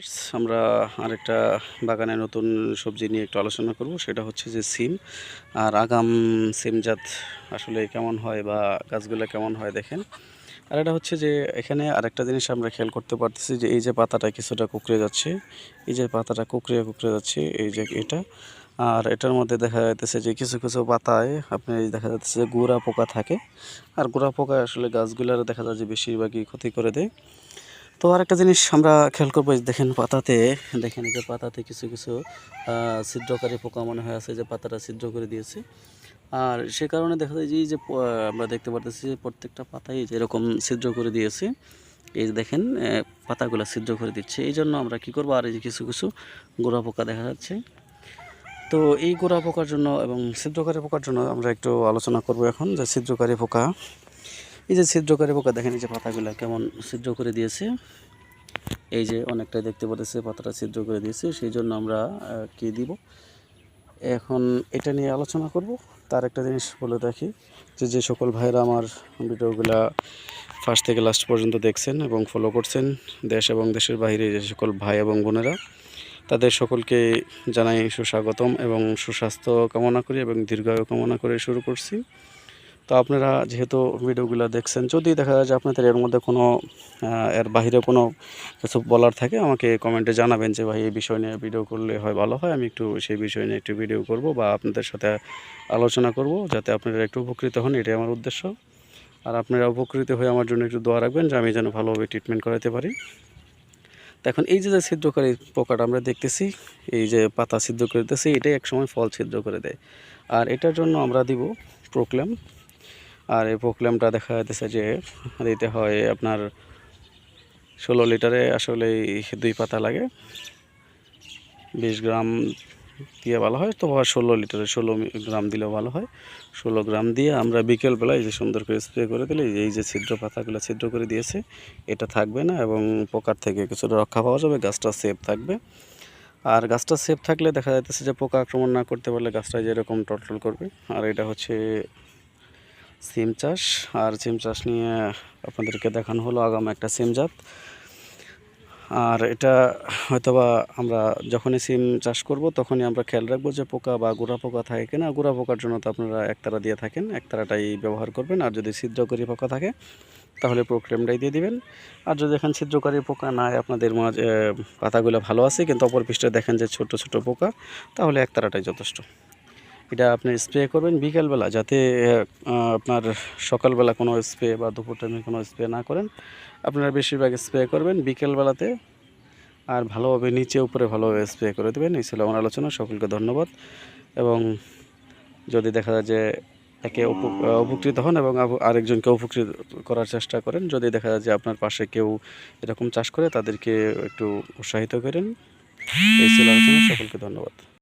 Viewers আমরা আরেকটা বাগানে নতুন সবজি নিয়ে একটু আলোচনা করব, সেটা হচ্ছে যে সিম। আর আগাম সিম জাত আসলে কেমন হয় বা গাছগুলো কেমন হয় দেখেন। আর এটা হচ্ছে যে এখানে আরেকটা জিনিস আমরা খেয়াল করতে পারতেছি যে এই যে পাতাটা কিছুটা কুকড়ে যাচ্ছে, এই যে পাতাটা কুকড়ে কুকড়ে যাচ্ছে, এই যে এটা। আর এটার মধ্যে দেখা যাইতেছে যে কিছু কিছু পাতায় আপনি দেখা যাচ্ছে যে গুড়া পোকা থাকে। আর গুড়া পোকা আসলে গাছগুলোর দেখা যায় যে বেশিরভাগই ক্ষতি করে দেয়। তো আরেকটা জিনিস আমরা খেয়াল করব দেখেন পাতাতে, দেখেন যে পাতাতে কিছু কিছু ছিদ্রকারী পোকা মনে হয় আছে, যে পাতাটা ছিদ্র করে দিয়েছে। আর সে কারণে দেখা যায় যে যে আমরা দেখতে পারতেছি যে প্রত্যেকটা পাতাই যে এরকম ছিদ্র করে দিয়েছে। এই যে দেখেন পাতাগুলো ছিদ্র করে দিচ্ছে। এই জন্য আমরা কি করব, আর এই যে কিছু কিছু গোড়া পোকা দেখা যাচ্ছে। তো এই গোড়া পোকার জন্য এবং ছিদ্রকারী পোকার জন্য আমরা একটু আলোচনা করব এখন, যে ছিদ্রকারী পোকা এই যে ছিদ্রকারী পোকা দেখেন এই যে পাতাগুলো কেমন ছিদ্র করে দিয়েছে। এই যে অনেকটাই দেখতে পাচ্ছি পাতাটা ছিদ্র করে দিয়েছে, সেই জন্য আমরা কি দিব? এখন এটা নিয়ে আলোচনা করব। তার একটা জিনিস বলে দেখি যে যে সকল ভাইরা আমার ভিডিওগুলা ফার্স্ট থেকে লাস্ট পর্যন্ত দেখছেন এবং ফলো করছেন, দেশ এবং দেশের বাইরে যে সকল ভাই এবং বোনেরা, তাদের সকলকে জানাই সুস্বাগতম এবং সুস্বাস্থ্য কামনা করি এবং দীর্ঘায়ু কামনা করে শুরু করছি। তো আপনারা যেহেতু ভিডিওগুলো দেখছেন, যদি দেখা যায় যে আপনাদের এর মধ্যে কোনো এর বাইরে কোনো কিছু বলার থাকে, আমাকে কমেন্টে জানাবেন যে, ভাই, এই বিষয় নিয়ে ভিডিও করলে হয়, ভালো হয়, আমি একটু সেই বিষয় নিয়ে একটু ভিডিও করব বা আপনাদের সাথে আলোচনা করব, যাতে আপনারা একটু উপকৃত হন। এটাই আমার উদ্দেশ্য। আর আপনারা উপকৃত হয়ে আমার জন্য একটু দোয়া রাখবেন যে, আমি যেন ভালোভাবে ট্রিটমেন্ট করাতে পারি। এখন এই যে যে ছিদ্রকারী পোকাটা আমরা দেখতেছি, এই যে পাতা ছিদ্র করে দিতেছি এটাই একসময় ফল ছিদ্র করে দেয়। আর এটার জন্য আমরা দিব প্রোক্লেম। আর এই প্রোক্লেমটা দেখা যাচ্ছে যে দিতে হয় আপনার ষোলো লিটারে আসলে দুই পাতা লাগে। বিশ গ্রাম দিয়ে ভালো হয় তো ষোলো লিটারে, ষোলো গ্রাম দিলেও ভালো হয়। ষোলো গ্রাম দিয়ে আমরা বিকেলবেলা এই যে সুন্দর করে স্প্রে করে দিলে, এই যে- ছিদ্র পাতাগুলো ছিদ্র করে দিয়েছে, এটা থাকবে না এবং পোকার থেকে কিছুটা রক্ষা পাওয়া যাবে, গাছটা সেফ থাকবে। আর গাছটা সেফ থাকলে দেখা যাচ্ছে যে পোকা আক্রমণ না করতে পারলে গাছটা যেরকম টলটল করবে। আর এটা হচ্ছে সিম চাষ, আর সিম চাষ নিয়ে আপনাদেরকে দেখানো হলো আগাম একটা সিম জাত। আর এটা হয়তোবা আমরা যখনই সিম চাষ করব, তখনই আমরা খেয়াল রাখব যে পোকা বা গোড়া পোকা থাকে কিনা। গোড়া পোকার জন্য তো আপনারা একতারা দিয়ে থাকেন, একতারাটাই ব্যবহার করবেন। আর যদি ছিদ্রকারী পোকা থাকে, তাহলে প্রোক্লেমটাই দিয়ে দিবেন। আর যদি এখন ছিদ্রকারী পোকা নাই, আপনাদের মাঝে পাতাগুলো ভালো আছে, কিন্তু অপর পৃষ্ঠে দেখেন যে ছোট ছোট পোকা, তাহলে একতারাটাই যথেষ্ট। এটা আপনি স্প্রে করবেন বিকেলবেলা যাতে আপনার সকালবেলা কোনো স্প্রে বা দুপুর টাইমে কোনো স্প্রে না করেন। আপনারা বেশিরভাগ স্প্রে করবেন বিকেলবেলাতে। আর ভালোভাবে নিচে উপরে ভালোভাবে স্প্রে করে দেবেন। এই ছিল আমার আলোচনা। সকলকে ধন্যবাদ। এবং যদি দেখা যায় যে একে উপকৃত হন এবং আরেকজনকে উপকৃত করার চেষ্টা করেন, যদি দেখা যায় যে আপনার পাশে কেউ এরকম চাষ করে, তাদেরকে একটু উৎসাহিত করেন। এই ছিল আলোচনা। সকলকে ধন্যবাদ।